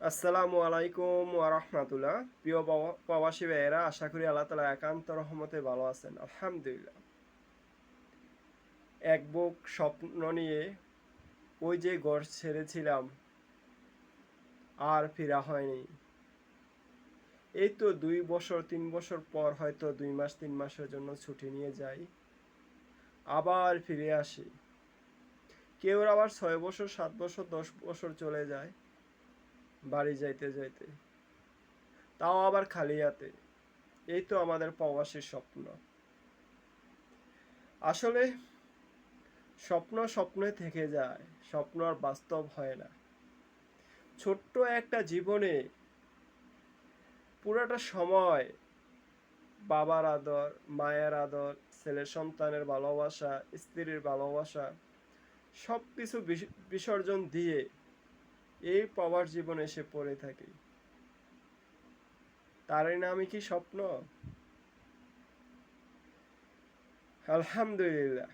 আসসালামু আলাইকুম ওরহমতুল্লাহ প্রিয় প্রবা- প্রবাসী ভাইয়েরা, আশা করি আল্লাহ তালা একান্ত রহমতে ভালো আছেন। আলহামদুলিল্লাহ। এক বুক স্বপ্ন নিয়ে ওই যে ঘর ছেড়েছিলাম, আর ফেরা হয়নি। এই তো দুই বছর, তিন বছর পর হয়তো দুই মাস, তিন মাসের জন্য ছুটি নিয়ে যাই, আবার ফিরে আসি। কেউ আবার ছয় বছর, সাত বছর, দশ বছর চলে যায়। বাড়ি যাইতে যাইতে। তাও আবার খালি হাতে। এই তো আমাদের প্রবাসীর স্বপ্ন। আসলে স্বপ্ন স্বপ্নে থেকে যায়, স্বপ্ন আর বাস্তব হয় না। ছোট্ট একটা জীবনে পুরোটা সময় বাবার আদর, মায়ের আদর ছেলের সন্তানের ভালোবাসা, স্ত্রীর ভালোবাসা সব কিছু বিস- বিসর্জন দিয়ে এই প্রবাস জীবনে এসে পড়ে থাকি। তারই নামই কি স্বপ্ন? আলহামদুলিল্লাহ।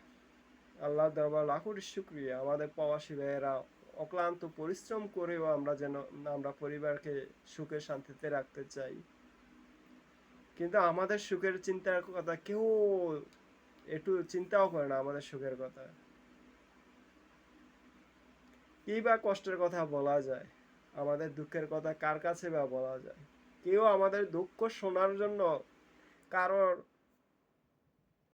আল্লাহ দরবার লাখুর শুক্রিয়া। আমাদের প্রবাসী ভাইয়েরা, অক্লান্ত পরিশ্রম করেও আমরা যেন, আমরা পরিবারকে সুখে শান্তিতে রাখতে চাই। কিন্তু আমাদের সুখের চিন্তার কথা কেউ, একটু চিন্তাও করে না আমাদের সুখের কথা। কি বা কষ্টের কথা বলা যায়? আমাদের দুঃখের কথা কার কাছে বা বলা যায়? কেউ আমাদের দুঃখ শোনার জন্য কারোর